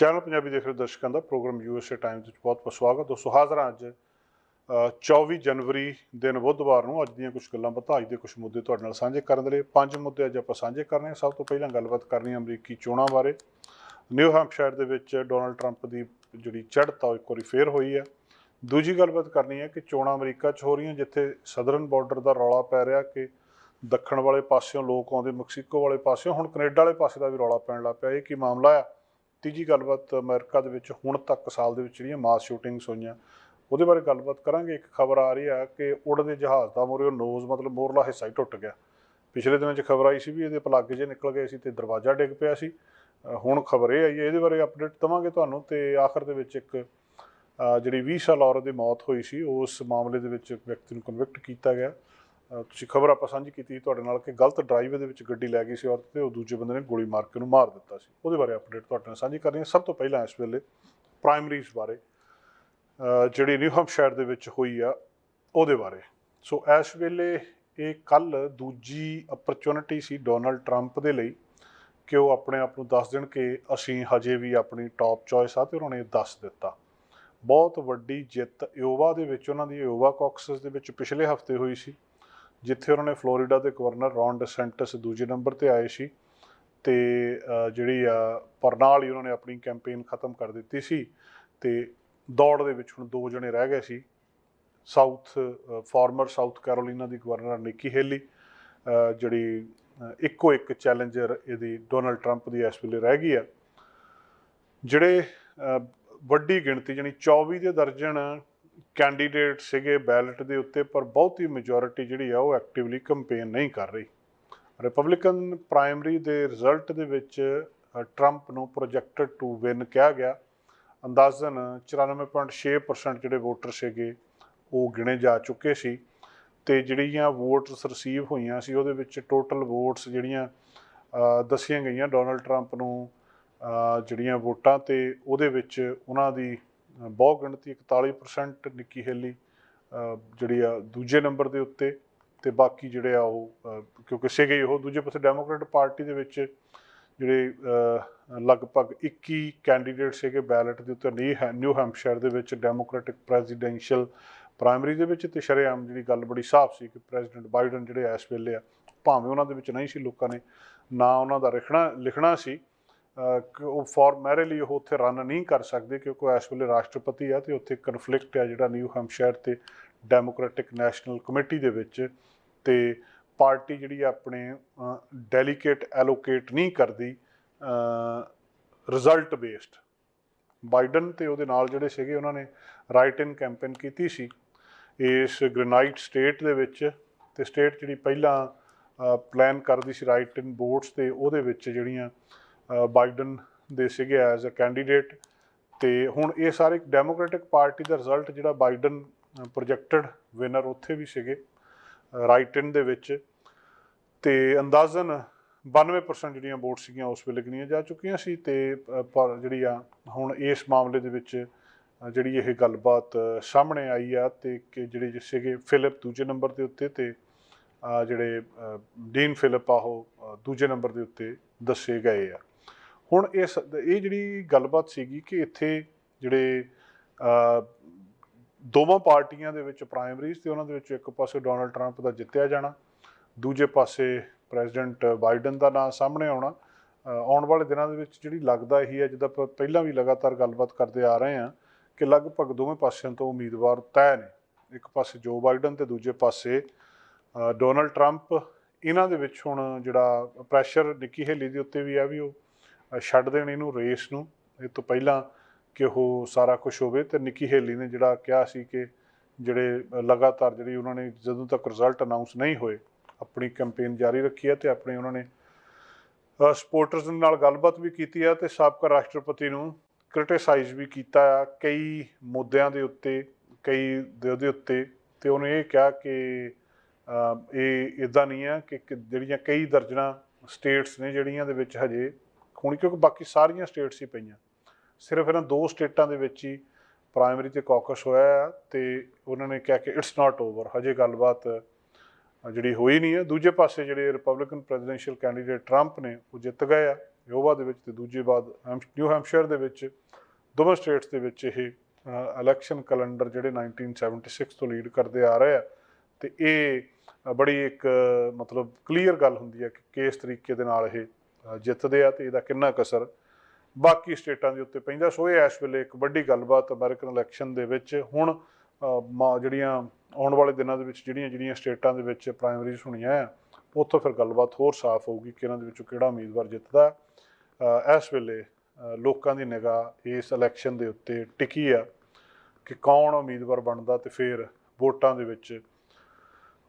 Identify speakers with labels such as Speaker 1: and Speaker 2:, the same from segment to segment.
Speaker 1: Channel Punjabi ਦੇਖ ਰਹੇ ਦਰਸ਼ਕਾਂ ਦਾ ਪ੍ਰੋਗਰਾਮ ਯੂਐਸਏ ਟਾਈਮਜ਼ ਵਿੱਚ ਬਹੁਤ-ਬਹੁਤ ਸਵਾਗਤ ਦੋਸਤੋ ਹਾਜ਼ਰ ਹਾਂ ਅੱਜ ਅ, 24 ਜਨਵਰੀ ਦਿਨ ਬੁੱਧਵਾਰ ਨੂੰ ਅੱਜ ਦੀਆਂ ਕੁਝ ਗੱਲਾਂ ਬਾਤਾਂ ਅੱਜ ਦੇ ਕੁਝ ਮੁੱਦੇ ਤੁਹਾਡੇ ਨਾਲ ਸਾਂਝੇ ਕਰਨ ਦੇ ਲਈ। ਪੰਜ ਮੁੱਦੇ ਅੱਜ ਆਪਾਂ ਸਾਂਝੇ ਕਰਨੇ ਆ ਸਭ ਤੋਂ ਪਹਿਲਾਂ ਗੱਲਬਾਤ ਕਰਨੀ ਹੈ ਅਮਰੀਕੀ ਚੋਣਾਂ ਬਾਰੇ। ਨਿਊ ਹੈਂਪਸ਼ਾਇਰ ਦੇ ਵਿੱਚ ਡੋਨਲਡ ਟਰੰਪ ਦੀ ਜਿਹੜੀ ਚੜ੍ਹਤ ਆ ਉਹ ਇੱਕ ਵਾਰੀ ਫੇਰ ਹੋਈ ਹੈ। ਦੂਜੀ ਗੱਲਬਾਤ ਕਰਨੀ ਹੈ ਕਿ ਚੋਣਾਂ ਅਮਰੀਕਾ 'ਚ ਹੋ ਰਹੀਆਂ ਜਿੱਥੇ ਸਦਰਨ ਬਾਰਡਰ ਦਾ ਰੌਲਾ ਪੈ ਰਿਹਾ ਕਿ ਦੱਖਣ ਵਾਲੇ ਪਾਸਿਓਂ ਲੋਕ ਆਉਂਦੇ ਮੈਕਸੀਕੋ ਵਾਲੇ ਪਾਸਿਓਂ ਹੁਣ ਕੈਨੇਡਾ ਵਾਲੇ ਪਾਸੇ ਦਾ ਵੀ ਰੌਲਾ ਪੈਣ ਲੱਗ ਪਿਆ। ਇਹ ਕੀ ਮਾਮਲਾ ਆ? ਤੀਜੀ ਗੱਲਬਾਤ ਅਮਰੀਕਾ ਦੇ ਵਿੱਚ ਹੁਣ ਤੱਕ ਸਾਲ ਦੇ ਵਿੱਚ ਜਿਹੜੀਆਂ ਮਾਸ ਸ਼ੂਟਿੰਗਸ ਹੋਈਆਂ, ਉਹਦੇ ਬਾਰੇ ਗੱਲਬਾਤ ਕਰਾਂਗੇ। ਇੱਕ ਖਬਰ ਆ ਰਹੀ ਆ ਕਿ ਉੜਦੇ ਜਹਾਜ਼ ਦਾ ਮੋਰੇ ਨੋਜ਼ ਮਤਲਬ ਮੋਰਲਾ ਹਿੱਸਾ ਹੀ ਟੁੱਟ ਗਿਆ। ਪਿਛਲੇ ਦਿਨਾਂ 'ਚ ਖਬਰ ਆਈ ਸੀ ਵੀ ਇਹਦੇ ਪਲੱਗ ਜੇ ਨਿਕਲ ਗਏ ਸੀ ਤੇ ਦਰਵਾਜ਼ਾ ਡਿੱਗ ਪਿਆ ਸੀ। ਹੁਣ ਖਬਰ ਇਹ ਆਈ ਹੈ, ਇਹਦੇ ਬਾਰੇ ਅਪਡੇਟ ਦਵਾਂਗੇ ਤੁਹਾਨੂੰ ਤੇ ਆਖਰ ਦੇ ਵਿੱਚ ਇੱਕ ਜਿਹੜੀ 20 ਸਾਲ ਔਰਤ ਦੀ ਮੌਤ ਹੋਈ ਸੀ, ਉਸ ਮਾਮਲੇ ਦੇ ਵਿੱਚ ਇੱਕ ਵਿਅਕਤੀ ਨੂੰ ਕਨਵਿਕਟ ਕੀਤਾ ਗਿਆ। ਤੁਸੀਂ ਖਬਰ ਆਪਾਂ ਸਾਂਝੀ ਕੀਤੀ ਤੁਹਾਡੇ ਨਾਲ ਕਿ ਗਲਤ ਡਰਾਈਵ ਦੇ ਵਿੱਚ ਗੱਡੀ ਲੈ ਗਈ ਸੀ ਔਰਤ ਤੇ ਉਹ ਦੂਜੇ ਬੰਦੇ ਨੇ ਗੋਲੀ ਮਾਰ ਕੇ ਉਹਨੂੰ ਮਾਰ ਦਿੱਤਾ ਸੀ। ਉਹਦੇ ਬਾਰੇ ਅਪਡੇਟ ਤੁਹਾਡੇ ਨਾਲ ਸਾਂਝੀ ਕਰਨੀ ਹੈ। ਸਭ ਤੋਂ ਪਹਿਲਾਂ ਇਸ ਵੇਲੇ ਪ੍ਰਾਇਮਰੀਜ਼ ਬਾਰੇ ਜਿਹੜੀ ਨਿਊ ਹੈਂਪਸ਼ਾਇਰ ਦੇ ਵਿੱਚ ਹੋਈ ਆ, ਉਹਦੇ ਬਾਰੇ। ਸੋ ਇਸ ਵੇਲੇ ਇਹ ਕੱਲ ਦੂਜੀ ਅਪਰਚੂਨਿਟੀ ਸੀ ਡੋਨਲਡ ਟਰੰਪ ਦੇ ਲਈ ਕਿ ਉਹ ਆਪਣੇ ਆਪ ਨੂੰ ਦੱਸ ਦੇਣ ਕਿ ਅਸੀਂ ਹਜੇ ਵੀ ਆਪਣੀ ਟੌਪ ਚੋਇਸ ਆ ਤੇ ਉਹਨਾਂ ਨੇ ਦੱਸ ਦਿੱਤਾ। ਬਹੁਤ ਵੱਡੀ ਜਿੱਤ ਯੋਵਾ ਦੇ ਵਿੱਚ, ਉਹਨਾਂ ਦੀ ਯੋਵਾ ਕਾਕਸਸ ਦੇ ਵਿੱਚ ਪਿਛਲੇ ਹਫ਼ਤੇ ਹੋਈ ਸੀ। ਜਿੱਥੇ ਉਹਨਾਂ ਨੇ ਫਲੋਰੀਡਾ ਦੇ ਗਵਰਨਰ ਰੌਨ ਡੈਸੈਂਟਸ ਦੂਜੇ ਨੰਬਰ ਤੇ ਆਏ ਸੀ ਤੇ ਜਿਹੜੀ ਆ ਪਰਨਾਲ ਹੀ ਉਹਨਾਂ ਨੇ ਆਪਣੀ ਕੈਂਪੇਨ ਖਤਮ ਕਰ ਦਿੱਤੀ ਸੀ ਤੇ ਦੌੜ ਦੇ ਵਿੱਚ ਹੁਣ ਦੋ ਜਣੇ ਰਹਿ ਗਏ ਸੀ। ਸਾਊਥ ਫਾਰਮਰ ਸਾਊਥ ਕੈਰੋਲੀਨਾ ਦੀ ਗਵਰਨਰ ਨਿੱਕੀ ਹੇਲੀ ਜਿਹੜੀ ਇੱਕੋ ਇੱਕ ਚੈਲੰਜਰ ਇਹਦੀ ਡੋਨਲਡ ਟਰੰਪ ਦੀ ਇਸ ਵੇਲੇ ਰਹਿ ਗਈ ਆ। ਜਿਹੜੇ ਵੱਡੀ ਗਿਣਤੀ ਜਾਨੀ 24 ਦੇ ਦਰਜਨ ਕੈਂਡੀਡੇਟ ਸੀਗੇ ਬੈਲਟ ਦੇ ਉੱਤੇ, ਪਰ ਬਹੁਤੀ ਮੈਜੋਰਿਟੀ ਜਿਹੜੀ ਆ ਉਹ ਐਕਟਿਵਲੀ ਕੈਂਪੇਨ ਨਹੀਂ ਕਰ ਰਹੀ। ਰਿਪਬਲਿਕਨ ਪ੍ਰਾਇਮਰੀ ਦੇ ਰਿਜ਼ਲਟ ਦੇ ਵਿੱਚ ਟਰੰਪ ਨੂੰ ਪ੍ਰੋਜੈਕਟਡ ਟੂ ਵਿਨ ਕਿਹਾ ਗਿਆ। ਅੰਦਾਜ਼ਨ 94.6% ਜਿਹੜੇ ਵੋਟਰ ਸੀਗੇ, ਉਹ ਗਿਣੇ ਜਾ ਚੁੱਕੇ ਸੀ। ਤੇ ਜਿਹੜੀਆਂ ਵੋਟਸ ਰਿਸੀਵ ਹੋਈਆਂ ਸੀ, ਉਹਦੇ ਵਿੱਚ ਟੋਟਲ ਵੋਟਸ ਜਿਹੜੀਆਂ ਦੱਸੀਆਂ ਗਈਆਂ ਡੋਨਲਡ ਟਰੰਪ ਨੂੰ ਜਿਹੜੀਆਂ ਵੋਟਾਂ ਤੇ ਉਹਦੇ ਵਿੱਚ ਉਹਨਾਂ ਦੀ ਬਹੁ ਗਿਣਤੀ 41% ਨਿੱਕੀ ਹੇਲੀ ਜਿਹੜੀ ਆ ਦੂਜੇ ਨੰਬਰ ਦੇ ਉੱਤੇ ਤੇ ਬਾਕੀ ਜਿਹੜੇ ਆ ਉਹ ਕਿਉਂਕਿ ਸੀਗੇ ਉਹ ਦੂਜੇ ਪਾਸੇ ਡੈਮੋਕ੍ਰੇਟ ਪਾਰਟੀ ਦੇ ਵਿੱਚ ਜਿਹੜੇ ਲਗਭਗ 21 ਕੈਂਡੀਡੇਟ ਸੀਗੇ ਬੈਲਟ ਦੇ ਉੱਤੇ, ਨਹੀਂ ਹੈ ਨਿਊ ਹੈਂਪਸ਼ਾਇਰ ਦੇ ਵਿੱਚ ਡੈਮੋਕ੍ਰੈਟਿਕ ਪ੍ਰੈਜ਼ੀਡੈਂਸ਼ੀਅਲ ਪ੍ਰਾਇਮਰੀ ਦੇ ਵਿੱਚ ਤੇ ਸ਼ਰੇਆਮ ਜਿਹੜੀ ਗੱਲ ਬੜੀ ਸਾਫ਼ ਸੀ ਕਿ ਪ੍ਰੈਜ਼ੀਡੈਂਟ ਬਾਈਡਨ ਜਿਹੜੇ ਇਸ ਵੇਲੇ ਆ, ਭਾਵੇਂ ਉਹਨਾਂ ਦੇ ਵਿੱਚ ਨਹੀਂ ਸੀ ਲੋਕਾਂ ਨੇ ਨਾ ਉਹਨਾਂ ਦਾ ਲਿਖਣਾ ਲਿਖਣਾ ਸੀ ਉਹ ਫਾਰਮੈਰਲੀ ਉਹ ਉੱਥੇ ਰਨ ਨਹੀਂ ਕਰ ਸਕਦੇ ਕਿਉਂਕਿ ਉਹ ਇਸ ਵੇਲੇ ਰਾਸ਼ਟਰਪਤੀ ਆ ਤੇ ਉੱਥੇ ਕਨਫਲਿਕਟ ਆ ਜਿਹੜਾ ਨਿਊ ਹੈਂਪਸ਼ਾਇਰ ਤੇ ਡੈਮੋਕ੍ਰੈਟਿਕ ਨੈਸ਼ਨਲ ਕਮੇਟੀ ਦੇ ਵਿੱਚ ਤੇ ਪਾਰਟੀ ਜਿਹੜੀ ਆਪਣੇ ਡੈਲੀਕੇਟ ਐਲੋਕੇਟ ਨਹੀਂ ਕਰਦੀ ਰਿਜ਼ਲਟ ਬੇਸਡ ਬਾਈਡਨ ਤੇ ਉਹਦੇ ਨਾਲ ਜਿਹੜੇ ਸੀਗੇ ਉਹਨਾਂ ਨੇ ਰਾਈਟ ਇਨ ਕੈਂਪੇਨ ਕੀਤੀ ਸੀ ਇਸ ਗ੍ਰੇਨਾਈਟ ਸਟੇਟ ਦੇ ਵਿੱਚ ਤੇ ਸਟੇਟ ਜਿਹੜੀ ਪਹਿਲਾਂ ਪਲਾਨ ਕਰਦੀ ਸੀ ਰਾਈਟ ਇਨ ਬੋਰਡਸ ਤੇ ਉਹਦੇ ਵਿੱਚ ਜਿਹੜੀਆਂ ਬਾਈਡਨ ਦੇ ਸੀਗੇ ਐਜ਼ ਅ ਕੈਂਡੀਡੇਟ ਤੇ ਹੁਣ ਇਹ ਸਾਰੇ ਡੈਮੋਕ੍ਰੈਟਿਕ ਪਾਰਟੀ ਦਾ ਰਿਜ਼ਲਟ ਜਿਹੜਾ ਬਾਈਡਨ ਪ੍ਰੋਜੈਕਟਡ ਵਿਨਰ ਉੱਥੇ ਵੀ ਸੀਗੇ ਰਾਈਟ ਇਨ ਦੇ ਵਿੱਚ ਤੇ ਅੰਦਾਜ਼ਨ 92% ਜਿਹੜੀਆਂ ਵੋਟ ਸੀਗੀਆਂ ਉਸ ਵੇਲੇ ਗਿਣੀਆਂ ਜਾ ਚੁੱਕੀਆਂ ਸੀ ਤੇ ਪਰ ਜਿਹੜੀ ਆ ਹੁਣ ਇਸ ਮਾਮਲੇ ਦੇ ਵਿੱਚ ਜਿਹੜੀ ਇਹ ਗੱਲਬਾਤ ਸਾਹਮਣੇ ਆਈ ਆ ਤੇ ਕਿ ਜਿਹੜੇ ਸੀਗੇ ਫਿਲਿਪ ਦੂਜੇ ਨੰਬਰ ਦੇ ਉੱਤੇ ਤੇ ਜਿਹੜੇ ਡੀਨ ਫਿਲਿਪ ਆ ਉਹ ਦੂਜੇ ਨੰਬਰ ਦੇ ਉੱਤੇ ਦੱਸੇ ਗਏ ਆ। ਹੁਣ ਇਸ ਇਹ ਜਿਹੜੀ ਗੱਲਬਾਤ ਸੀਗੀ ਕਿ ਇੱਥੇ ਜਿਹੜੇ ਦੋਵਾਂ ਪਾਰਟੀਆਂ ਦੇ ਵਿੱਚ ਪ੍ਰਾਇਮਰੀਜ਼ ਤੇ ਉਹਨਾਂ ਦੇ ਵਿੱਚ ਇੱਕ ਪਾਸੇ ਡੋਨਲਡ ਟਰੰਪ ਦਾ ਜਿੱਤਿਆ ਜਾਣਾ, ਦੂਜੇ ਪਾਸੇ ਪ੍ਰੈਜ਼ੀਡੈਂਟ ਬਾਈਡਨ ਦਾ ਨਾਂ ਸਾਹਮਣੇ ਆਉਣਾ ਆਉਣ ਵਾਲੇ ਦਿਨਾਂ ਦੇ ਵਿੱਚ ਜਿਹੜੀ ਲੱਗਦਾ ਇਹੀ ਹੈ, ਜਿੱਦਾਂ ਆਪਾਂ ਪਹਿਲਾਂ ਵੀ ਲਗਾਤਾਰ ਗੱਲਬਾਤ ਕਰਦੇ ਆ ਰਹੇ ਹਾਂ ਕਿ ਲਗਭਗ ਦੋਵੇਂ ਪਾਸਿਆਂ ਤੋਂ ਉਮੀਦਵਾਰ ਤੈਅ ਨੇ। ਇੱਕ ਪਾਸੇ ਜੋ ਬਾਈਡਨ ਤੇ ਦੂਜੇ ਪਾਸੇ ਡੋਨਲਡ ਟਰੰਪ ਇਹਨਾਂ ਦੇ ਵਿੱਚ ਹੁਣ ਜਿਹੜਾ ਪ੍ਰੈਸ਼ਰ ਨਿੱਕੀ ਹੇਲੀ ਦੇ ਉੱਤੇ ਵੀ ਆ ਵੀ ਉਹ ਛੱਡ ਦੇਣ ਇਹਨੂੰ, ਰੇਸ ਨੂੰ। ਇਹ ਤੋਂ ਪਹਿਲਾਂ ਕਿ ਉਹ ਸਾਰਾ ਕੁਝ ਹੋਵੇ ਤੇ ਨਿੱਕੀ ਹੇਲੀ ਨੇ ਜਿਹੜਾ ਕਿਹਾ ਸੀ ਕਿ ਜਿਹੜੇ ਲਗਾਤਾਰ ਜਿਹੜੀ ਉਹਨਾਂ ਨੇ ਜਦੋਂ ਤੱਕ ਰਿਜ਼ਲਟ ਅਨਾਉਂਸ ਨਹੀਂ ਹੋਏ, ਆਪਣੀ ਕੈਂਪੇਨ ਜਾਰੀ ਰੱਖੀ ਹੈ ਤੇ ਆਪਣੇ ਉਹਨਾਂ ਨੇ ਸਪੋਰਟਰਸ ਨਾਲ ਗੱਲਬਾਤ ਵੀ ਕੀਤੀ ਹੈ ਤੇ ਸਾਬਕਾ ਰਾਸ਼ਟਰਪਤੀ ਨੂੰ ਕ੍ਰਿਟਿਸਾਈਜ਼ ਵੀ ਕੀਤਾ ਆ ਕਈ ਮੁੱਦਿਆਂ ਦੇ ਉੱਤੇ, ਕਈ ਦੇ ਉਹਦੇ ਉੱਤੇ ਤੇ ਉਹਨੇ ਇਹ ਕਿਹਾ ਕਿ ਇਹ ਇਦਾਂ ਨਹੀਂ ਆ ਕਿ ਕਿ ਜਿਹੜੀਆਂ ਕਈ ਦਰਜਨਾਂ ਸਟੇਟਸ ਨੇ ਜਿਹੜੀਆਂ ਦੇ ਵਿੱਚ ਹਜੇ ਹੁਣ ਕਿਉਂਕਿ ਬਾਕੀ ਸਾਰੀਆਂ ਸਟੇਟਸ ਹੀ ਪਈਆਂ। ਸਿਰਫ ਇਹਨਾਂ ਦੋ ਸਟੇਟਾਂ ਦੇ ਵਿੱਚ ਹੀ ਪ੍ਰਾਇਮਰੀ ਤੇ ਕਾਕਸ ਹੋਇਆ ਆ ਤੇ ਉਹਨਾਂ ਨੇ ਕਿਹਾ ਕਿ ਇਟਸ ਨਾਟ ਓਵਰ ਹਜੇ ਗੱਲਬਾਤ ਜਿਹੜੀ ਹੋਈ ਨਹੀਂ ਹੈ ਦੂਜੇ ਪਾਸੇ ਜਿਹੜੇ ਰਿਪਬਲਿਕਨ ਪ੍ਰੈਜ਼ੀਡੈਂਸ਼ੀਅਲ ਕੈਂਡੀਡੇਟ ਟਰੰਪ ਨੇ, ਉਹ ਜਿੱਤ ਗਏ ਆ ਯੋਵਾ ਦੇ ਵਿੱਚ ਤੇ ਦੂਜੇ ਬਾਅਦ ਹੈਮ- ਨਿਊ ਹੈਂਪਸ਼ਾਇਰ ਦੇ ਵਿੱਚ। ਦੋਵੇਂ ਸਟੇਟਸ ਦੇ ਵਿੱਚ ਇਹ ਇਲੈਕਸ਼ਨ ਕੈਲੰਡਰ ਜਿਹੜੇ 1976 ਤੋਂ ਲੀਡ ਕਰਦੇ ਆ ਰਹੇ ਆ। ਤੇ ਇਹ ਬੜੀ ਇੱਕ, ਮਤਲਬ ਕਲੀਅਰ ਗੱਲ ਹੁੰਦੀ ਹੈ ਕਿ ਕਿਸ ਤਰੀਕੇ ਦੇ ਨਾਲ ਇਹ ਜਿੱਤਦੇ ਆ ਤੇ ਇਹਦਾ ਕਿੰਨਾ ਕੁ ਅਸਰ ਬਾਕੀ ਸਟੇਟਾਂ ਦੇ ਉੱਤੇ ਪੈਂਦਾ। ਸੋ ਇਹ ਇਸ ਵੇਲੇ ਇੱਕ ਵੱਡੀ ਗੱਲਬਾਤ ਅਮਰੀਕਨ ਇਲੈਕਸ਼ਨ ਦੇ ਵਿੱਚ ਹੁਣ ਮਾ- ਜਿਹੜੀਆਂ ਆਉਣ ਵਾਲੇ ਦਿਨਾਂ ਦੇ ਵਿੱਚ ਜਿਹੜੀਆਂ ਜਿਹੜੀਆਂ ਸਟੇਟਾਂ ਦੇ ਵਿੱਚ ਪ੍ਰਾਇਮਰੀਜ਼ ਹੋਣੀਆਂ ਆ, ਉੱਥੋਂ ਫਿਰ ਗੱਲਬਾਤ ਹੋਰ ਸਾਫ਼ ਹੋਊਗੀ ਕਿ ਇਹਨਾਂ ਦੇ ਵਿੱਚੋਂ ਕਿਹੜਾ ਉਮੀਦਵਾਰ ਜਿੱਤਦਾ। ਇਸ ਵੇਲੇ ਲੋਕਾਂ ਦੀ ਨਿਗਾਹ ਇਸ ਇਲੈਕਸ਼ਨ ਦੇ ਉੱਤੇ ਟਿਕੀ ਆ ਕਿ ਕੌਣ ਉਮੀਦਵਾਰ ਬਣਦਾ ਤੇ ਫਿਰ ਵੋਟਾਂ ਦੇ ਵਿੱਚ,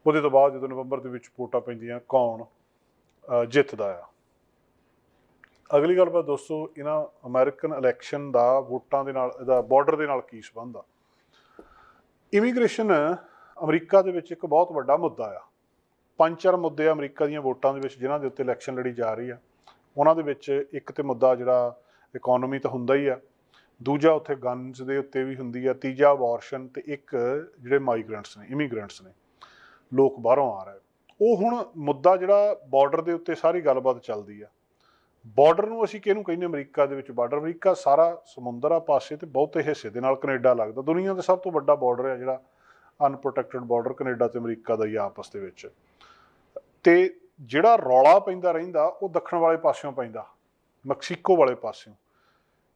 Speaker 1: ਉਹਦੇ ਤੋਂ ਬਾਅਦ ਜਦੋਂ ਨਵੰਬਰ ਦੇ ਵਿੱਚ ਵੋਟਾਂ ਪੈਂਦੀਆਂ, ਕੌਣ ਜਿੱਤਦਾ ਆ। ਅਗਲੀ ਗੱਲ ਬਾਤ ਦੋਸਤੋ ਇਹਨਾਂ ਅਮਰੀਕਨ ਇਲੈਕਸ਼ਨ ਦਾ ਵੋਟਾਂ ਦੇ ਨਾਲ, ਇਹਦਾ ਬਾਰਡਰ ਦੇ ਨਾਲ ਕੀ ਸੰਬੰਧ ਆ? ਇਮੀਗ੍ਰੇਸ਼ਨ ਅਮਰੀਕਾ ਦੇ ਵਿੱਚ ਇੱਕ ਬਹੁਤ ਵੱਡਾ ਮੁੱਦਾ ਆ। ਪੰਜ ਚਾਰ ਮੁੱਦੇ ਆ ਅਮਰੀਕਾ ਦੀਆਂ ਵੋਟਾਂ ਦੇ ਵਿੱਚ, ਜਿਨ੍ਹਾਂ ਦੇ ਉੱਤੇ ਇਲੈਕਸ਼ਨ ਲੜੀ ਜਾ ਰਹੀ ਆ। ਉਹਨਾਂ ਦੇ ਵਿੱਚ ਇੱਕ ਤੇ ਮੁੱਦਾ ਜਿਹੜਾ ਇਕਨੋਮੀ ਤਾਂ ਹੁੰਦਾ ਹੀ ਆ। ਦੂਜਾ ਉੱਥੇ ਗਨਸ ਦੇ ਉੱਤੇ ਵੀ ਹੁੰਦੀ ਆ। ਤੀਜਾ ਅਬੋਰਸ਼ਨ ਤੇ ਇੱਕ ਜਿਹੜੇ ਮਾਈਗ੍ਰੈਂਟਸ ਨੇ ਇਮੀਗ੍ਰੈਂਟਸ ਨੇ, ਲੋਕ ਬਾਹਰੋਂ ਆ ਰਹੇ। ਉਹ ਹੁਣ ਮੁੱਦਾ ਜਿਹੜਾ ਬਾਰਡਰ ਦੇ ਉੱਤੇ ਸਾਰੀ ਗੱਲਬਾਤ ਚੱਲਦੀ ਆ। ਬਾਰਡਰ ਨੂੰ ਅਸੀਂ ਕਿਹਨੂੰ ਕਹਿੰਦੇ ਅਮਰੀਕਾ ਦੇ ਵਿੱਚ ਬਾਰਡਰ। ਅਮਰੀਕਾ ਸਾਰਾ ਸਮੁੰਦਰ ਆ ਪਾਸੇ ਤੇ ਬਹੁਤੇ ਹਿੱਸੇ ਦੇ ਨਾਲ ਕੈਨੇਡਾ ਲੱਗਦਾ। ਦੁਨੀਆ ਦਾ ਸਭ ਤੋਂ ਵੱਡਾ ਬਾਰਡਰ ਹੈ ਜਿਹੜਾ ਅਨਪ੍ਰੋਟੈਕਟਡ ਬਾਰਡਰ, ਕੈਨੇਡਾ ਤੇ ਅਮਰੀਕਾ ਦਾ ਹੀ ਆ ਆਪਸ ਦੇ ਵਿੱਚ। ਤੇ ਜਿਹੜਾ ਰੌਲਾ ਪੈਂਦਾ ਰਹਿੰਦਾ, ਉਹ ਦੱਖਣ ਵਾਲੇ ਪਾਸਿਓਂ ਪੈਂਦਾ, ਮੈਕਸੀਕੋ ਵਾਲੇ ਪਾਸਿਓਂ।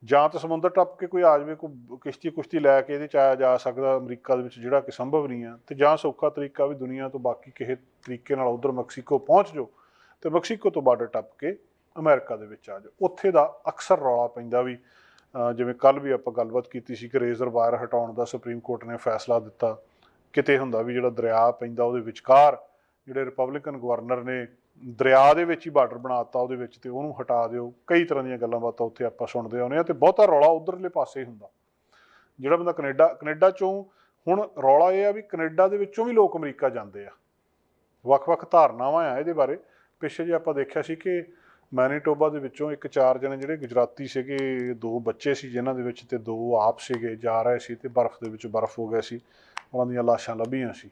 Speaker 1: ਜਾਂ ਤਾਂ ਸਮੁੰਦਰ ਟੱਪ ਕੇ ਕੋਈ ਆ ਜਾਵੇ, ਕੋਈ ਕਿਸ਼ਤੀ, ਕੁਸ਼ਤੀ ਲੈ ਕੇ ਇਹਦੇ ਚ ਆਇਆ ਜਾ ਸਕਦਾ ਅਮਰੀਕਾ ਦੇ ਵਿੱਚ, ਜਿਹੜਾ ਕਿ ਸੰਭਵ ਨਹੀਂ ਆ ਤੇ ਜਾਂ ਸੌਖਾ ਤਰੀਕਾ ਵੀ ਦੁਨੀਆ ਤੋਂ ਬਾਕੀ ਕਿਸੇ ਤਰੀਕੇ ਨਾਲ ਉਧਰ ਮੈਕਸੀਕੋ ਪਹੁੰਚ ਜਾਓ, ਤੇ ਮੈਕਸੀਕੋ ਤੋਂ ਬਾਰਡਰ ਟੱਪ ਕੇ ਅਮਰੀਕਾ ਦੇ ਵਿੱਚ ਆ ਜਾਓ। ਉੱਥੇ ਦਾ ਅਕਸਰ ਰੌਲਾ ਪੈਂਦਾ ਵੀ ਜਿਵੇਂ ਕੱਲ ਵੀ ਆਪਾਂ ਗੱਲਬਾਤ ਕੀਤੀ ਸੀ ਕਿ ਰੇਜ਼ਰ ਵਾਇਰ ਹਟਾਉਣ ਦਾ ਸੁਪਰੀਮ ਕੋਰਟ ਨੇ ਫੈਸਲਾ ਦਿੱਤਾ। ਕਿਤੇ ਹੁੰਦਾ ਵੀ ਜਿਹੜਾ ਦਰਿਆ ਪੈਂਦਾ ਉਹਦੇ ਵਿਚਕਾਰ ਜਿਹੜੇ ਰਿਪਬਲਿਕਨ ਗਵਰਨਰ ਨੇ ਦਰਿਆ ਦੇ ਵਿੱਚ ਹੀ ਬਾਰਡਰ ਬਣਾਤਾ ਉਹਦੇ ਵਿੱਚ ਤੇ ਉਹਨੂੰ ਹਟਾ ਦਿਓ। ਕਈ ਤਰ੍ਹਾਂ ਦੀਆਂ ਗੱਲਾਂ ਬਾਤਾਂ ਉੱਥੇ ਆਪਾਂ ਸੁਣਦੇ ਆਉਂਦੇ ਆ ਤੇ ਬਹੁਤਾ ਰੌਲਾ ਉਧਰਲੇ ਪਾਸੇ ਹੀ ਹੁੰਦਾ। ਜਿਹੜਾ ਬੰਦਾ ਕੈਨੇਡਾ ਕੈਨੇਡਾ ਚੋਂ ਹੁਣ ਰੌਲਾ ਇਹ ਆ ਵੀ ਕੈਨੇਡਾ ਦੇ ਵਿੱਚੋਂ ਵੀ ਲੋਕ ਅਮਰੀਕਾ ਜਾਂਦੇ ਆ। ਵੱਖ-ਵੱਖ ਧਾਰਨਾਵਾਂ ਆ ਇਹਦੇ ਬਾਰੇ। ਪਿੱਛੇ ਜੇ ਆਪਾਂ ਦੇਖਿਆ ਸੀ ਕਿ ਮੈਨੀਟੋਬਾ ਦੇ ਵਿੱਚੋਂ ਇੱਕ ਚਾਰ ਜਣੇ ਜਿਹੜੇ ਗੁਜਰਾਤੀ ਸੀਗੇ, ਦੋ ਬੱਚੇ ਸੀ ਜਿਨ੍ਹਾਂ ਦੇ ਵਿੱਚ ਤੇ ਦੋ ਆਪ ਸੀਗੇ, ਜਾ ਰਹੇ ਸੀ ਤੇ ਬਰਫ਼ ਦੇ ਵਿੱਚ ਬਰਫ਼ ਹੋ ਗਿਆ ਸੀ। ਉਹਨਾਂ ਦੀਆਂ ਲਾਸ਼ਾਂ ਲੱਭੀਆਂ ਸੀ।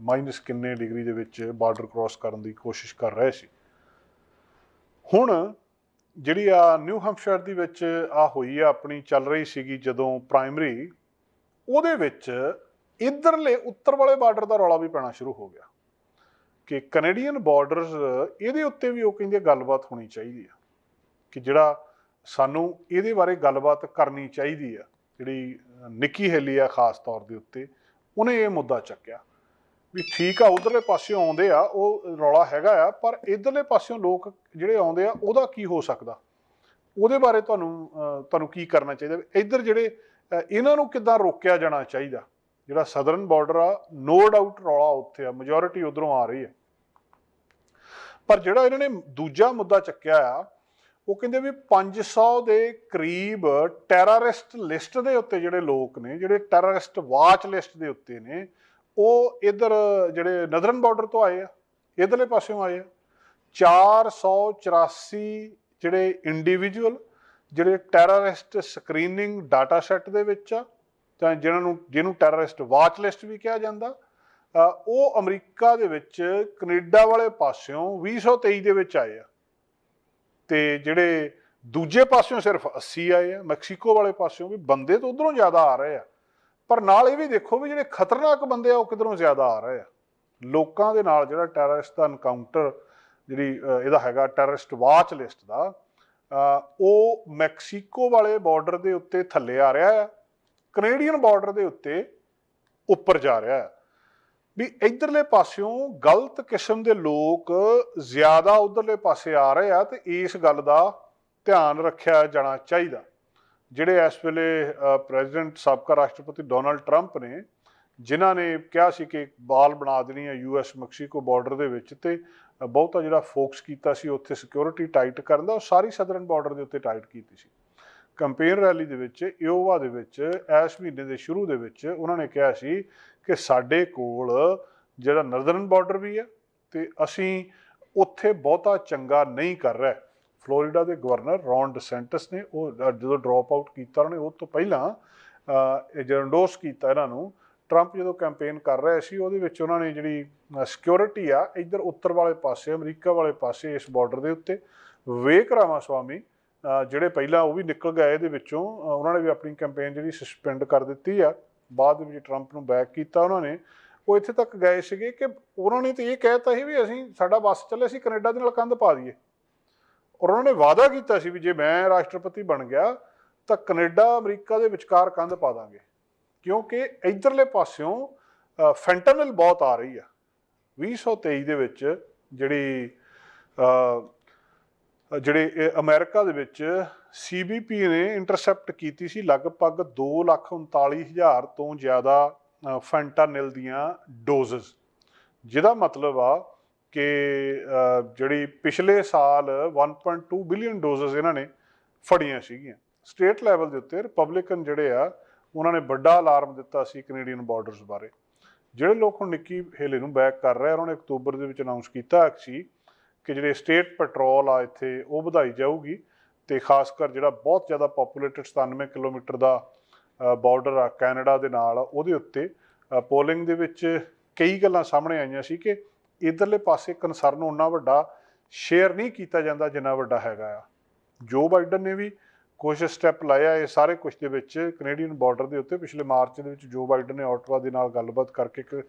Speaker 1: ਮਾਈਨਸ ਕਿੰਨੇ ਡਿਗਰੀ ਦੇ ਵਿੱਚ ਬਾਰਡਰ ਕ੍ਰਾਸ ਕਰਨ ਦੀ ਕੋਸ਼ਿਸ਼ ਕਰ ਰਹੇ ਸੀ। ਹੁਣ ਜਿਹੜੀ ਆ ਨਿਊ ਹੈਂਪਸ਼ਾਇਰ ਦੇ ਵਿੱਚ ਆ ਹੋਈ ਆ, ਆਪਣੀ ਚੱਲ ਰਹੀ ਸੀਗੀ ਜਦੋਂ ਪ੍ਰਾਇਮਰੀ, ਉਹਦੇ ਵਿੱਚ ਇਧਰਲੇ ਉੱਤਰ ਵਾਲੇ ਬਾਰਡਰ ਦਾ ਰੌਲਾ ਵੀ ਪੈਣਾ ਸ਼ੁਰੂ ਹੋ ਗਿਆ। ਕਿ ਕੈਨੇਡੀਅਨ ਬਾਰਡਰਸ ਇਹਦੇ ਉੱਤੇ ਵੀ ਉਹ ਕਹਿੰਦੇ ਗੱਲਬਾਤ ਹੋਣੀ ਚਾਹੀਦੀ ਆ। ਕਿ ਜਿਹੜਾ ਸਾਨੂੰ ਇਹਦੇ ਬਾਰੇ ਗੱਲਬਾਤ ਕਰਨੀ ਚਾਹੀਦੀ ਆ, ਜਿਹੜੀ ਨਿੱਕੀ ਹੈਲੀ ਆ ਖਾਸ ਤੌਰ ਦੇ ਉੱਤੇ, ਉਹਨੇ ਇਹ ਮੁੱਦਾ ਚੱਕਿਆ। ਵੀ ਠੀਕ ਆ, ਉਧਰਲੇ ਪਾਸਿਓਂ ਆਉਂਦੇ ਆ, ਉਹ ਰੌਲਾ ਹੈਗਾ ਆ, ਪਰ ਇਧਰਲੇ ਪਾਸਿਓਂ ਲੋਕ ਜਿਹੜੇ ਆਉਂਦੇ ਆ, ਉਹਦਾ ਕੀ ਹੋ ਸਕਦਾ? ਉਹਦੇ ਬਾਰੇ ਤੁਹਾਨੂੰ ਤੁਹਾਨੂੰ ਕੀ ਕਰਨਾ ਚਾਹੀਦਾ? ਇੱਧਰ ਜਿਹੜੇ ਇਹਨਾਂ ਨੂੰ ਕਿੱਦਾਂ ਰੋਕਿਆ ਜਾਣਾ ਚਾਹੀਦਾ? ਜਿਹੜਾ ਸਦਰਨ ਬਾਰਡਰ ਆ ਨੋ ਡਾਊਟ ਰੌਲਾ ਉੱਥੇ ਆ ਮੈਜੋਰਿਟੀ ਉਧਰੋਂ ਆ ਰਹੀ ਹੈ। ਪਰ ਜਿਹੜਾ ਇਹਨਾਂ ਨੇ ਦੂਜਾ ਮੁੱਦਾ ਚੱਕਿਆ ਆ, ਉਹ ਕਹਿੰਦੇ ਵੀ 500 ਦੇ ਕਰੀਬ ਟੈਰਰਿਸਟ ਲਿਸਟ ਦੇ ਉੱਤੇ ਜਿਹੜੇ ਲੋਕ ਨੇ, ਜਿਹੜੇ ਟੈਰਰਿਸਟ ਵਾਚ ਲਿਸਟ ਦੇ ਉੱਤੇ ਨੇ, ਉਹ ਇਧਰ ਜਿਹੜੇ ਨਦਰਨ ਬਾਰਡਰ ਤੋਂ ਆਏ ਆ, ਇਧਰਲੇ ਪਾਸਿਓਂ ਆਏ ਆ। 484 ਜਿਹੜੇ ਇੰਡੀਵਿਜੂਅਲ ਜਿਹੜੇ ਟੈਰਰਿਸਟ ਸਕਰੀਨਿੰਗ ਡਾਟਾ ਸੈੱਟ ਦੇ ਵਿੱਚ ਆ ਤਾਂ ਜਿਹਨਾਂ ਨੂੰ, ਜਿਹਨੂੰ ਟੈਰਰਿਸਟ ਵਾਚ ਲਿਸਟ ਵੀ ਕਿਹਾ ਜਾਂਦਾ ਉਹ ਅਮਰੀਕਾ ਦੇ ਵਿੱਚ ਕੈਨੇਡਾ ਵਾਲੇ ਪਾਸਿਓਂ 2023 ਦੇ ਵਿੱਚ ਆਏ ਆ। ਤੇ ਜਿਹੜੇ ਦੂਜੇ ਪਾਸਿਓਂ ਸਿਰਫ 80 ਆਏ ਆ, ਮੈਕਸੀਕੋ ਵਾਲੇ ਪਾਸਿਓਂ ਵੀ ਬੰਦੇ ਤਾਂ ਉਧਰੋਂ ਜ਼ਿਆਦਾ ਆ ਰਹੇ ਆ। ਪਰ ਨਾਲ ਇਹ ਵੀ ਦੇਖੋ ਵੀ ਜਿਹੜੇ ਖਤਰਨਾਕ ਬੰਦੇ ਆ, ਉਹ ਕਿਧਰੋਂ ਜ਼ਿਆਦਾ ਆ ਰਹੇ ਆ। ਲੋਕਾਂ ਦੇ ਨਾਲ ਜਿਹੜਾ ਟੈਰਰਿਸਟ ਦਾ ਐਨਕਾਊਂਟਰ ਜਿਹੜੀ ਇਹਦਾ ਹੈਗਾ ਟੈਰਰਿਸਟ ਵਾਚ ਲਿਸਟ ਦਾ ਉਹ ਮੈਕਸੀਕੋ ਵਾਲੇ ਬਾਰਡਰ ਦੇ ਉੱਤੇ ਥੱਲੇ ਆ ਰਿਹਾ ਆ। ਕੈਨੇਡੀਅਨ ਬਾਰਡਰ ਦੇ ਉੱਤੇ ਉੱਪਰ ਜਾ ਰਿਹਾ ਹੈ। ਵੀ ਇਧਰਲੇ ਪਾਸਿਓਂ ਗਲਤ ਕਿਸਮ ਦੇ ਲੋਕ ਜ਼ਿਆਦਾ ਉਧਰਲੇ ਪਾਸੇ ਆ ਰਹੇ ਆ ਤੇ ਇਸ ਗੱਲ ਦਾ ਧਿਆਨ ਰੱਖਿਆ ਜਾਣਾ ਚਾਹੀਦਾ। ਜਿਹੜੇ ਇਸ ਵੇਲੇ ਪ੍ਰੈਜ਼ੀਡੈਂਟ ਸਾਬਕਾ ਰਾਸ਼ਟਰਪਤੀ ਡੋਨਲਡ ਟਰੰਪ ਨੇ, ਜਿਨ੍ਹਾਂ ਨੇ ਕਿਹਾ ਸੀ ਕਿ ਬਾਲ ਬਣਾ ਦੇਣੀ ਹੈ ਯੂਐਸ ਮੈਕਸੀਕੋ ਬਾਰਡਰ ਦੇ ਵਿੱਚ ਤੇ ਬਹੁਤਾ ਜਿਹੜਾ ਫੋਕਸ ਕੀਤਾ ਸੀ ਉੱਥੇ ਸਿਕਿਉਰਿਟੀ ਟਾਈਟ ਕਰਨ ਦਾ, ਉਹ ਸਾਰੀ ਸਦਰਨ ਬਾਰਡਰ ਦੇ ਉੱਤੇ ਟਾਈਟ ਕੀਤੀ ਸੀ। ਕੰਪੇਨ ਰੈਲੀ ਦੇ ਵਿੱਚ ਇਓਵਾ ਦੇ ਵਿੱਚ, ਇਸ ਮਹੀਨੇ ਦੇ ਸ਼ੁਰੂ ਦੇ ਵਿੱਚ ਉਹਨਾਂ ਨੇ ਕਿਹਾ ਸੀ ਕਿ ਸਾਡੇ ਕੋਲ ਜਿਹੜਾ ਨਰਦਰਨ ਬਾਰਡਰ ਵੀ ਹੈ ਤੇ ਅਸੀਂ ਉੱਥੇ ਬਹੁਤਾ ਚੰਗਾ ਨਹੀਂ ਕਰ ਰਹੇ। ਫਲੋਰੀਡਾ ਦੇ ਗਵਰਨਰ ਰੌਨ ਡਿਸੈਂਟਸ ਨੇ ਉਹ ਜਦੋਂ ਡ੍ਰੌਪ ਆਊਟ ਕੀਤਾ ਉਹਨੇ ਉਹ ਤੋਂ ਪਹਿਲਾਂ ਜਰਨਡੋਸ ਕੀਤਾ ਇਹਨਾਂ ਨੂੰ ਟਰੰਪ ਜਦੋਂ ਕੈਂਪੇਨ ਕਰ ਰਿਹਾ ਸੀ, ਉਹਦੇ ਵਿੱਚ ਉਹਨਾਂ ਨੇ ਜਿਹੜੀ ਸਿਕਿਉਰਿਟੀ ਆ, ਇੱਧਰ ਉੱਤਰ ਵਾਲੇ ਪਾਸੇ, ਅਮਰੀਕਾ ਵਾਲੇ ਪਾਸੇ ਇਸ ਬਾਰਡਰ ਦੇ ਉੱਤੇ ਵਿਵੇਕ ਰਾਮਾ ਸਵਾਮੀ ਜਿਹੜੇ ਪਹਿਲਾਂ ਉਹ ਵੀ ਨਿਕਲ ਗਏ ਇਹਦੇ ਵਿੱਚੋਂ ਉਹਨਾਂ ਨੇ ਵੀ ਆਪਣੀ ਕੈਂਪੇਨ ਜਿਹੜੀ ਸਸਪੈਂਡ ਕਰ ਦਿੱਤੀ ਆ। ਬਾਅਦ ਵਿੱਚ ਟਰੰਪ ਨੂੰ ਬੈਕ ਕੀਤਾ ਉਹਨਾਂ ਨੇ। ਉਹ ਇੱਥੇ ਤੱਕ ਗਏ ਸੀਗੇ ਕਿ ਉਹਨਾਂ ਨੇ ਤਾਂ ਇਹ ਕਹਿਤਾ ਸੀ ਵੀ ਅਸੀਂ ਸਾਡਾ ਬੱਸ ਚੱਲੇ ਸੀ ਕੈਨੇਡਾ ਦੇ ਨਾਲ ਕੰਧ ਪਾ ਦਈਏ। ਔਰ ਉਹਨਾਂ ਨੇ ਵਾਅਦਾ ਕੀਤਾ ਸੀ ਵੀ ਜੇ ਮੈਂ ਰਾਸ਼ਟਰਪਤੀ ਬਣ ਗਿਆ, ਤਾਂ ਕੈਨੇਡਾ, ਅਮਰੀਕਾ ਦੇ ਵਿਚਕਾਰ ਕੰਧ ਪਾ ਦਾਂਗੇ। ਕਿਉਂਕਿ ਇਧਰਲੇ ਪਾਸਿਓਂ ਫੈਂਟਨਲ ਬਹੁਤ ਆ ਰਹੀ ਆ। 2023 ਦੇ ਵਿੱਚ ਜਿਹੜੀ ਜਿਹੜੇ ਇਹ ਅਮਰੀਕਾ ਦੇ ਵਿੱਚ ਸੀਬੀਪੀ ਨੇ ਇੰਟਰਸੈਪਟ ਕੀਤੀ ਸੀ ਲਗਭਗ 2,39,000 ਤੋਂ ਜ਼ਿਆਦਾ ਫੈਂਟਾਨਿਲ ਦੀਆਂ ਡੋਜ਼ਸ ਜਿਹਦਾ ਮਤਲਬ ਆ ਕਿ ਜਿਹੜੀ ਪਿਛਲੇ ਸਾਲ 1.2 ਬਿਲੀਅਨ ਡੋਜ਼ਸ ਇਹਨਾਂ ਨੇ ਫੜੀਆਂ ਸੀਗੀਆਂ। ਸਟੇਟ ਲੈਵਲ ਦੇ ਉੱਤੇ ਰਿਪਬਲਿਕਨ ਜਿਹੜੇ ਆ ਉਹਨਾਂ ਨੇ ਵੱਡਾ ਅਲਾਰਮ ਦਿੱਤਾ ਸੀ ਕੈਨੇਡੀਅਨ ਬਾਰਡਰਸ ਬਾਰੇ। ਜਿਹੜੇ ਲੋਕ ਹੁਣ ਨਿੱਕੀ ਹੇਲੇ ਨੂੰ ਬੈਕ ਕਰ ਰਹੇ ਆ ਉਹਨਾਂ ਨੇ ਅਕਤੂਬਰ ਦੇ ਵਿੱਚ ਅਨਾਉਂਸ ਕੀਤਾ ਸੀ ਕਿ ਜਿਹੜੇ ਸਟੇਟ ਪੈਟਰੋਲ ਆ ਇੱਥੇ ਉਹ ਵਧਾਈ ਜਾਊਗੀ ਤੇ ਖਾਸ ਕਰ ਜਿਹੜਾ ਬਹੁਤ ਜ਼ਿਆਦਾ ਪੋਪੂਲੇਟਡ 97 ਕਿਲੋਮੀਟਰ ਦਾ ਬਾਰਡਰ ਆ ਕੈਨੇਡਾ ਦੇ ਨਾਲ, ਉਹਦੇ ਉੱਤੇ ਪੋਲਿੰਗ ਦੇ ਵਿੱਚ ਕਈ ਗੱਲਾਂ ਸਾਹਮਣੇ ਆਈਆਂ ਸੀ ਕਿ ਇਧਰਲੇ ਪਾਸੇ ਕਨਸਰਨ ਉਹਨਾਂ ਵੱਡਾ ਸ਼ੇਅਰ ਨਹੀਂ ਕੀਤਾ ਜਾਂਦਾ ਜਿੰਨਾ ਵੱਡਾ ਹੈਗਾ ਆ। ਜੋ ਬਾਈਡਨ ਨੇ ਵੀ ਕੁਝ ਸਟੈਪ ਲਾਇਆ ਇਹ ਸਾਰੇ ਕੁਝ ਦੇ ਵਿੱਚ ਕੈਨੇਡੀਅਨ ਬਾਰਡਰ ਦੇ ਉੱਤੇ ਪਿਛਲੇ ਮਾਰਚ ਦੇ ਵਿੱਚ ਜੋ ਬਾਈਡਨ ਨੇ ਆਟਵਾ ਦੇ ਨਾਲ ਗੱਲਬਾਤ ਕਰਕੇ ਇੱਕ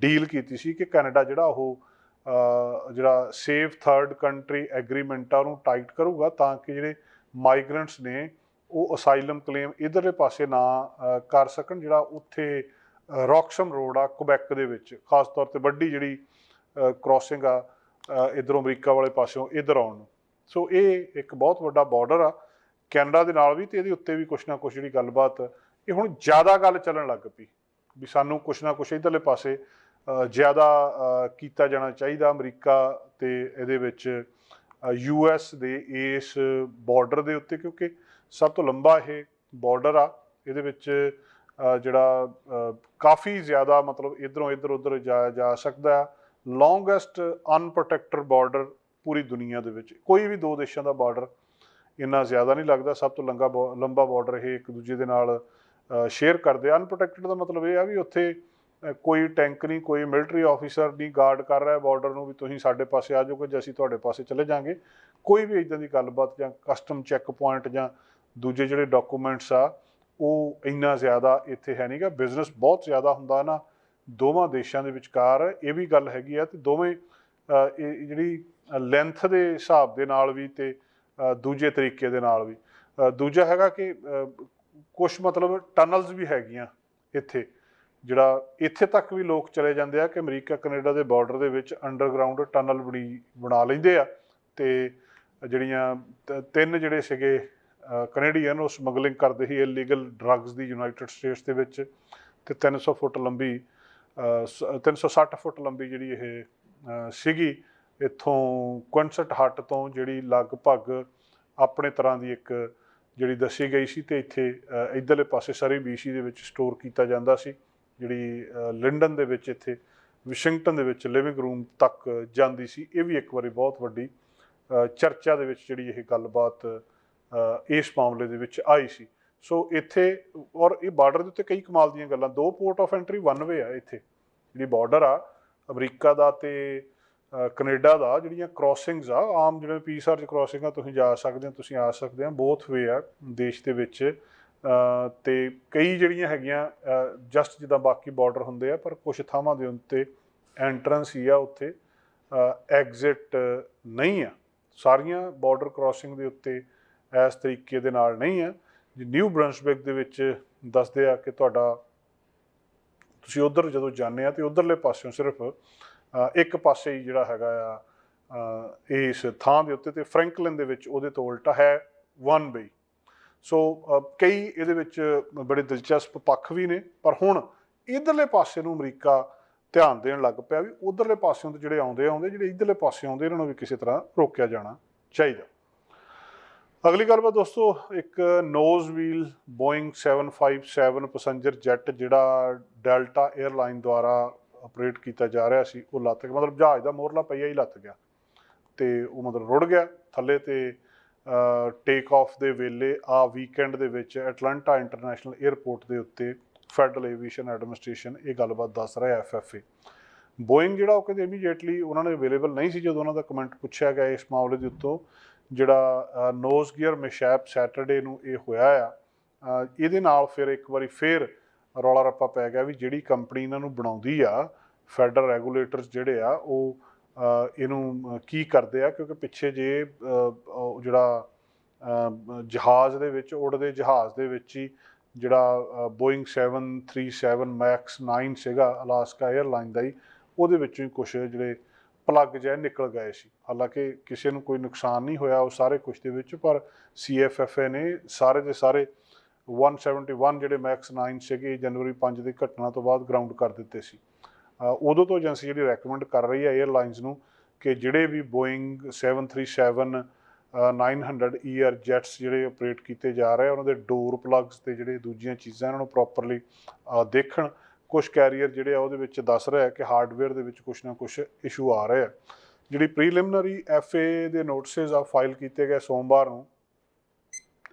Speaker 1: ਡੀਲ ਕੀਤੀ ਸੀ ਕਿ ਕੈਨੇਡਾ ਜਿਹੜਾ ਉਹ ਜਿਹੜਾ ਸੇਫ ਥਰਡ ਕੰਟਰੀ ਐਗਰੀਮੈਂਟ ਆ, ਉਹਨੂੰ ਟਾਈਟ ਕਰੂਗਾ ਤਾਂ ਕਿ ਜਿਹੜੇ ਮਾਈਗ੍ਰੈਂਟਸ ਨੇ, ਉਹ ਅਸਾਈਲਮ ਕਲੇਮ ਇਧਰਲੇ ਪਾਸੇ ਨਾ ਕਰ ਸਕਣ, ਜਿਹੜਾ ਉੱਥੇ ਰੌਕਸਮ ਰੋਡ ਆ ਕੁਬੈਕ ਦੇ ਵਿੱਚ, ਖਾਸ ਤੌਰ ਤੇ ਵੱਡੀ ਜਿਹੜੀ ਕ੍ਰਾਸਿੰਗ ਆ ਇਧਰੋਂ ਅਮਰੀਕਾ ਵਾਲੇ ਪਾਸਿਓਂ ਇਧਰ ਆਉਣ ਨੂੰ। ਸੋ ਇਹ ਇੱਕ ਬਹੁਤ ਵੱਡਾ ਬਾਰਡਰ ਆ। ਕੈਨੇਡਾ ਦੇ ਨਾਲ ਵੀ ਤੇ ਇਹਦੇ ਉੱਤੇ ਵੀ ਕੁਛ ਨਾ ਕੁਛ ਜਿਹੜੀ ਗੱਲਬਾਤ, ਇਹ ਹੁਣ ਜ਼ਿਆਦਾ ਗੱਲ ਚੱਲਣ ਲੱਗ ਪਈ, ਵੀ ਸਾਨੂੰ ਕੁਛ ਨਾ ਕੁਛ ਇਧਰਲੇ ਪਾਸੇ ਜ਼ਿਆਦਾ ਕੀਤਾ ਜਾਣਾ ਚਾਹੀਦਾ ਅਮਰੀਕਾ ਤੇ ਇਹਦੇ ਵਿੱਚ ਯੂ ਐਸ ਦੇ ਇਸ ਬਾਰਡਰ ਦੇ ਉੱਤੇ, ਕਿਉਂਕਿ ਸਭ ਤੋਂ ਲੰਬਾ ਇਹ ਬਾਰਡਰ ਆ, ਇਹਦੇ ਵਿੱਚ ਜਿਹੜਾ ਕਾਫੀ ਜ਼ਿਆਦਾ ਮਤਲਬ ਇਧਰੋਂ ਇਧਰ ਉਧਰ ਜਾਇਆ ਜਾ ਸਕਦਾ ਹੈ ਲੌਂਗੈਸਟ ਅਨਪ੍ਰੋਟੈਕਟਡ ਬਾਰਡਰ ਪੂਰੀ ਦੁਨੀਆ ਦੇ ਵਿੱਚ, ਕੋਈ ਵੀ ਦੋ ਦੇਸ਼ਾਂ ਦਾ ਬਾਰਡਰ ਇੰਨਾ ਜ਼ਿਆਦਾ ਨਹੀਂ ਲੱਗਦਾ, ਸਭ ਤੋਂ ਲੰਗਾ ਬਾ- ਲੰਬਾ ਬਾਰਡਰ ਇਹ ਇੱਕ ਦੂਜੇ ਦੇ ਨਾਲ ਸ਼ੇਅਰ ਕਰਦੇ ਆ। ਅਨਪ੍ਰੋਟੈਕਟਡ ਦਾ ਮਤਲਬ ਇਹ ਆ ਵੀ ਉੱਥੇ ਕੋਈ ਟੈਂਕ ਨਹੀਂ, ਕੋਈ ਮਿਲਟਰੀ ਆਫੀਸਰ ਨਹੀਂ ਗਾਰਡ ਕਰ ਰਿਹਾ ਬਾਰਡਰ ਨੂੰ ਵੀ ਤੁਸੀਂ ਸਾਡੇ ਪਾਸੇ ਆ ਜਾਓਗੇ ਜੇ ਅਸੀਂ ਤੁਹਾਡੇ ਪਾਸੇ ਚਲੇ ਜਾਾਂਗੇ। ਕੋਈ ਵੀ ਇਦਾਂ ਦੀ ਗੱਲਬਾਤ ਜਾਂ ਕਸਟਮ ਚੈੱਕ ਪੁਆਇੰਟ ਜਾਂ ਦੂਜੇ ਜਿਹੜੇ ਡਾਕੂਮੈਂਟਸ ਆ, ਉਹ ਇੰਨਾ ਜ਼ਿਆਦਾ ਇੱਥੇ ਹੈ ਨਹੀਂਗਾ। ਬਿਜ਼ਨਸ ਬਹੁਤ ਜ਼ਿਆਦਾ ਹੁੰਦਾ ਨਾ ਦੋਵਾਂ ਦੇਸ਼ਾਂ ਦੇ ਵਿਚਕਾਰ। ਇਹ ਵੀ ਗੱਲ ਹੈਗੀ ਆ ਤੇ ਦੋਵੇਂ ਇਹ ਜਿਹੜੀ ਲੈਂਥ ਦੇ ਹਿਸਾਬ ਦੇ ਨਾਲ ਵੀ ਤੇ ਦੂਜੇ ਤਰੀਕੇ ਦੇ ਨਾਲ ਵੀ। ਦੂਜਾ ਹੈਗਾ ਕਿ ਕੁਝ ਮਤਲਬ ਟਨਲਸ ਵੀ ਹੈਗੀਆਂ ਇੱਥੇ। ਜਿਹੜਾ ਇੱਥੇ ਤੱਕ ਵੀ ਲੋਕ ਚਲੇ ਜਾਂਦੇ ਆ ਕਿ ਅਮਰੀਕਾ ਕੈਨੇਡਾ ਦੇ ਬਾਰਡਰ ਦੇ ਵਿੱਚ ਅੰਡਰਗਰਾਉਂਡ ਟਨਲ ਬਣੀ ਬਣਾ ਲੈਂਦੇ ਆ ਤੇ ਜਿਹੜੀਆਂ ਤ- ਤਿੰਨ ਜਿਹੜੇ ਸੀਗੇ ਕੈਨੇਡੀਅਨ ਉਹ ਸਮਗਲਿੰਗ ਕਰਦੇ ਸੀ ਇਲੀਗਲ ਡਰੱਗਸ ਦੀ ਯੂਨਾਈਟਿਡ ਸਟੇਟਸ ਦੇ ਵਿੱਚ ਤੇ 300 ਫੁੱਟ ਲੰਬੀ ਅ, ਸ- 360 ਫੁੱਟ ਲੰਬੀ ਜਿਹੜੀ ਇਹ ਸੀਗੀ ਇੱਥੋਂ ਕੁਇਨਸਟ ਹੱਟ ਤੋਂ ਜਿਹੜੀ ਲਗਭਗ ਆਪਣੇ ਤਰ੍ਹਾਂ ਦੀ ਇੱਕ ਜਿਹੜੀ ਦੱਸੀ ਗਈ ਸੀ ਤੇ ਇੱਥੇ ਅ, ਇੱਧਰਲੇ ਪਾਸੇ ਸਰੀ ਬੀਸੀ ਦੇ ਵਿੱਚ ਸਟੋਰ ਕੀਤਾ ਜਾਂਦਾ ਸੀ। ਜਿਹੜੀ ਲੰਡਨ ਦੇ ਵਿੱਚ ਇੱਥੇ ਵਾਸ਼ਿੰਗਟਨ ਦੇ ਵਿੱਚ ਲਿਵਿੰਗ ਰੂਮ ਤੱਕ ਜਾਂਦੀ ਸੀ ਇਹ ਵੀ ਇੱਕ ਵਾਰੀ ਬਹੁਤ ਵੱਡੀ ਚਰਚਾ ਦੇ ਵਿੱਚ ਜਿਹੜੀ ਇਹ ਗੱਲਬਾਤ ਇਸ ਮਾਮਲੇ ਦੇ ਵਿੱਚ ਆਈ ਸੀ। ਸੋ ਇੱਥੇ ਔਰ ਇਹ ਬਾਰਡਰ ਦੇ ਉੱਤੇ ਕਈ ਕਮਾਲ ਦੀਆਂ ਗੱਲਾਂ ਦੋ port of entry one way ਆ ਇੱਥੇ। ਜਿਹੜੀ ਬਾਰਡਰ ਆ ਅਮਰੀਕਾ ਦਾ ਤੇ ਅ, ਕੈਨੇਡਾ ਦਾ ਜਿਹੜੀਆਂ ਕ੍ਰਾਸਿੰਗਸ ਆ ਆਮ ਜਿਵੇਂ ਪੀਸਆਰ ਚ ਕ੍ਰਾਸਿੰਗ ਆ ਤੁਸੀਂ ਜਾ ਸਕਦੇ ਹੋ ਤੁਸੀਂ ਆ ਸਕਦੇ ਹੋ ਬੋਥ ਵੇ ਆ ਦੇਸ਼ ਦੇ ਵਿੱਚ। ਤੇ ਕਈ ਜਿਹੜੀਆਂ ਹੈਗੀਆਂ ਜਸਟ ਜਿੱਦਾਂ ਬਾਕੀ ਬਾਰਡਰ ਹੁੰਦੇ ਆ, ਪਰ ਕੁਝ ਥਾਵਾਂ ਦੇ ਉੱਤੇ ਐਂਟਰੈਂਸ ਹੀ ਆ, ਉੱਥੇ ਐਗਜ਼ਿਟ ਨਹੀਂ ਆ। ਸਾਰੀਆਂ ਬਾਰਡਰ ਕ੍ਰਾਸਿੰਗ ਦੇ ਉੱਤੇ ਇਸ ਤਰੀਕੇ ਦੇ ਨਾਲ ਨਹੀਂ ਆ। ਜੀ ਨਿਊ ਬ੍ਰੰਸ਼ਵਿਕ ਦੇ ਵਿੱਚ ਦੱਸਦੇ ਆ ਕਿ ਤੁਹਾਡਾ, ਤੁਸੀਂ ਉਧਰ ਜਦੋਂ ਜਾਂਦੇ ਆ ਤੇ ਉਧਰਲੇ ਪਾਸਿਓਂ ਸਿਰਫ ਇੱਕ ਪਾਸੇ ਹੀ ਜਿਹੜਾ ਹੈਗਾ ਆ ਇਸ ਥਾਂ ਦੇ ਉੱਤੇ ਤੇ ਫ੍ਰੈਂਕਲਿਨ ਦੇ ਵਿੱਚ ਉਹਦੇ ਤੋਂ ਉਲਟਾ ਹੈ ਵਨ ਵੇ ਸੋ ਕਈ ਇਹਦੇ ਵਿੱਚ ਬੜੇ ਦਿਲਚਸਪ ਪੱਖ ਵੀ ਨੇ, ਪਰ ਹੁਣ ਇਧਰਲੇ ਪਾਸੇ ਨੂੰ ਅਮਰੀਕਾ ਧਿਆਨ ਦੇਣ ਲੱਗ ਪਿਆ ਵੀ ਉਧਰਲੇ ਪਾਸਿਓਂ ਤੋਂ ਜਿਹੜੇ ਆਉਂਦੇ ਆਉਂਦੇ, ਜਿਹੜੇ ਇਧਰਲੇ ਪਾਸੇ ਆਉਂਦੇ, ਇਹਨਾਂ ਨੂੰ ਵੀ ਕਿਸੇ ਤਰ੍ਹਾਂ ਰੋਕਿਆ ਜਾਣਾ ਚਾਹੀਦਾ। ਅਗਲੀ ਗੱਲਬਾਤ ਦੋਸਤੋ, ਇੱਕ nose wheel Boeing 757 passenger jet ਜਿਹੜਾ ਡੈਲਟਾ 에ਅਰਲਾਈਨ ਦੁਆਰਾ ਆਪਰੇਟ ਕੀਤਾ ਜਾ ਰਿਹਾ ਸੀ, ਉਹ ਲੱਤ ਗਿਆ। ਮਤਲਬ ਜਹਾਜ਼ ਦਾ ਮੋਰਲਾ ਪਈਆ ਹੀ ਲੱਤ ਗਿਆ ਤੇ ਉਹ ਮਤਲਬ ਰੁੜ ਗਿਆ ਥੱਲੇ ਤੇ ਟੇਕ ਆਫ ਦੇ ਵੇਲੇ ਆ ਵੀਕਐਂਡ ਦੇ ਵਿੱਚ ਐਟਲਾਂਟਾ ਇੰਟਰਨੈਸ਼ਨਲ 에ਅਰਪੋਰਟ ਦੇ ਉੱਤੇ ਫੈਡਰਲ ਏਵੀਏਸ਼ਨ ਐਡਮਿਨਿਸਟ੍ਰੇਸ਼ਨ ਇਹ ਗੱਲਬਾਤ ਦੱਸ ਰਿਹਾ ਐਫਐਫਏ ਬੋਇੰਗ ਜਿਹੜਾ ਉਹ ਕਹਿੰਦੇ ਇਮੀਡੀਏਟਲੀ ਉਹਨਾਂ ਨੇ ਅਵੇਲੇਬਲ ਨਹੀਂ ਸੀ ਜਦੋਂ ਉਹਨਾਂ ਦਾ ਕਮੈਂਟ ਪੁੱਛਿਆ ਗਿਆ ਇਸ ਮਾਮਲੇ ਦੇ ਉੱਤੋਂ, ਜਿਹੜਾ ਨੋਜ਼ ਗੀਅਰ ਮਿਸ਼ੈਪ ਸੈਟਰਡੇ ਨੂੰ ਇਹ ਹੋਇਆ ਆ। ਇਹਦੇ ਨਾਲ ਫਿਰ ਇੱਕ ਵਾਰੀ ਫੇਰ ਰੌਲਾ ਰੱਪਾ ਪੈ ਗਿਆ ਵੀ ਜਿਹੜੀ ਕੰਪਨੀ ਇਹਨਾਂ ਨੂੰ ਬਣਾਉਂਦੀ ਆ ਫੈਡਰਲ ਰੈਗੂਲੇਟਰਸ ਜਿਹੜੇ ਆ, ਉਹ ਇਹਨੂੰ ਕੀ ਕਰਦੇ ਆ? ਕਿਉਂਕਿ ਪਿੱਛੇ ਜੇ ਜਿਹੜਾ ਜਹਾਜ਼ ਦੇ ਵਿੱਚ ਉੜਦੇ ਜਹਾਜ਼ ਦੇ ਵਿੱਚ ਹੀ ਜਿਹੜਾ ਬੋਇੰਗ 737 ਮੈਕਸ 9 ਸੀਗਾ ਅਲਾਸਕਾ 에ਅਰਲਾਈਨ ਦਾ ਹੀ, ਉਹਦੇ ਵਿੱਚੋਂ ਹੀ ਕੁਝ ਜਿਹੜੇ ਪਲੱਗ ਜਿਹੇ ਨਿਕਲ ਗਏ ਸੀ। ਹਾਲਾਂਕਿ ਕਿਸੇ ਨੂੰ ਕੋਈ ਨੁਕਸਾਨ ਨਹੀਂ ਹੋਇਆ ਉਹ ਸਾਰੇ ਕੁਝ ਦੇ ਵਿੱਚ, ਪਰ CFFA ਨੇ ਸਾਰੇ ਦੇ ਸਾਰੇ 171 ਜਿਹੜੇ ਮੈਕਸ 9 ਸੀਗੇ ਜਨਵਰੀ 5 ਦੀ ਘਟਨਾ ਤੋਂ ਬਾਅਦ ਗਰਾਊਂਡ ਕਰ ਦਿੱਤੇ ਸੀ। ਉਦੋਂ ਤੋਂ ਏਜੰਸੀ ਜਿਹੜੀ ਰეკਮੈਂਡ ਕਰ ਰਹੀ ਹੈ 에ਅਰਲਾਈਨਸ ਨੂੰ ਕਿ ਜਿਹੜੇ ਵੀ ਬੋਇੰਗ 737 900 ਈਅਰ ਜੈਟਸ ਜਿਹੜੇ ਆਪਰੇਟ ਕੀਤੇ ਜਾ ਰਹੇ ਆ, ਉਹਨਾਂ ਦੇ ਡੋਰ ਪਲੱਗਸ ਤੇ ਜਿਹੜੇ ਦੂਜੀਆਂ ਚੀਜ਼ਾਂ ਉਹਨਾਂ ਨੂੰ ਪ੍ਰੋਪਰਲੀ ਦੇਖਣ ਕੁਝ ਕੈਰੀਅਰ ਜਿਹੜੇ ਆ ਉਹਦੇ ਵਿੱਚ ਦੱਸ ਰਿਹਾ ਹੈ ਕਿ ਹਾਰਡਵੇਅਰ ਦੇ ਵਿੱਚ ਕੁਝ ਨਾ ਕੁਝ ਇਸ਼ੂ ਆ ਰਿਹਾ ਆ ਜਿਹੜੀ ਐਫ ਏ ਦੇ ਨੋਟਿਸਸ ਆ ਫਾਈਲ ਕੀਤੇ ਗਏ ਸੋਮਵਾਰ ਨੂੰ,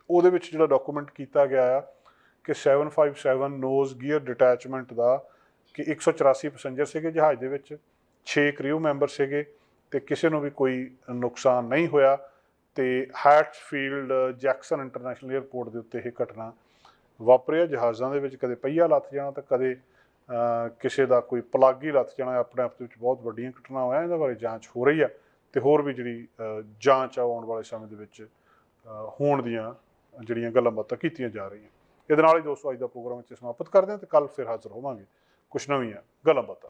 Speaker 1: ਉਹਦੇ ਵਿੱਚ ਜਿਹੜਾ ਡਾਕੂਮੈਂਟ ਕੀਤਾ ਗਿਆ ਆ ਕਿ 757 ਨੋਜ਼ ਗੀਅਰ ਡਿਟੈਚਮੈਂਟ ਦਾ ਕਿ 184 ਪੈਸੇਂਜਰ ਸੀਗੇ ਜਹਾਜ਼ ਦੇ ਵਿੱਚ 6 ਕ੍ਰਿਊ ਮੈਂਬਰ ਸੀਗੇ ਤੇ ਕਿਸੇ ਨੂੰ ਵੀ ਕੋਈ ਨੁਕਸਾਨ ਨਹੀਂ ਹੋਇਆ ਤੇ ਹੈਟਫੀਲਡ ਜੈਕਸਨ ਇੰਟਰਨੈਸ਼ਨਲ 에ਅਰਪੋਰਟ ਦੇ ਉੱਤੇ ਇਹ ਘਟਨਾ ਵਾਪਰਿਆ। ਜਹਾਜ਼ਾਂ ਦੇ ਵਿੱਚ ਕਦੇ ਪਹੀਆ ਲੱਥ ਜਾਣਾ ਤਾਂ ਕਦੇ ਕਿਸੇ ਦਾ ਕੋਈ ਪਲੱਗ ਹੀ ਲੱਥ ਜਾਣਾ ਆਪਣੇ ਆਪ ਦੇ ਵਿੱਚ ਬਹੁਤ ਵੱਡੀਆਂ ਘਟਨਾਵਾਂ ਆ ਇਹਦੇ ਬਾਰੇ ਜਾਂਚ ਹੋ ਰਹੀ ਆ ਤੇ ਹੋਰ ਵੀ ਜਿਹੜੀ ਜਾਂਚ ਆ ਉਹ ਆਉਣ ਵਾਲੇ ਸਮੇਂ ਦੇ ਵਿੱਚ ਹੋਣ ਦੀਆਂ ਜਿਹੜੀਆਂ ਗੱਲਾਂ ਬਾਤਾਂ ਕੀਤੀਆਂ ਜਾ ਰਹੀਆਂ। ਇਹਦੇ ਨਾਲ ਹੀ ਦੋਸਤੋ, ਅੱਜ ਦਾ ਪ੍ਰੋਗਰਾਮ ਇੱਥੇ ਸਮਾਪਤ ਕਰਦੇ ਹਾਂ ਤੇ ਕੱਲ ਫਿਰ ਹਾਜ਼ਰ ਹੋਵਾਂਗੇ। ਕੁਛ ਨਵੀਆਂ ਗੱਲਾਂ ਬਾਤਾਂ।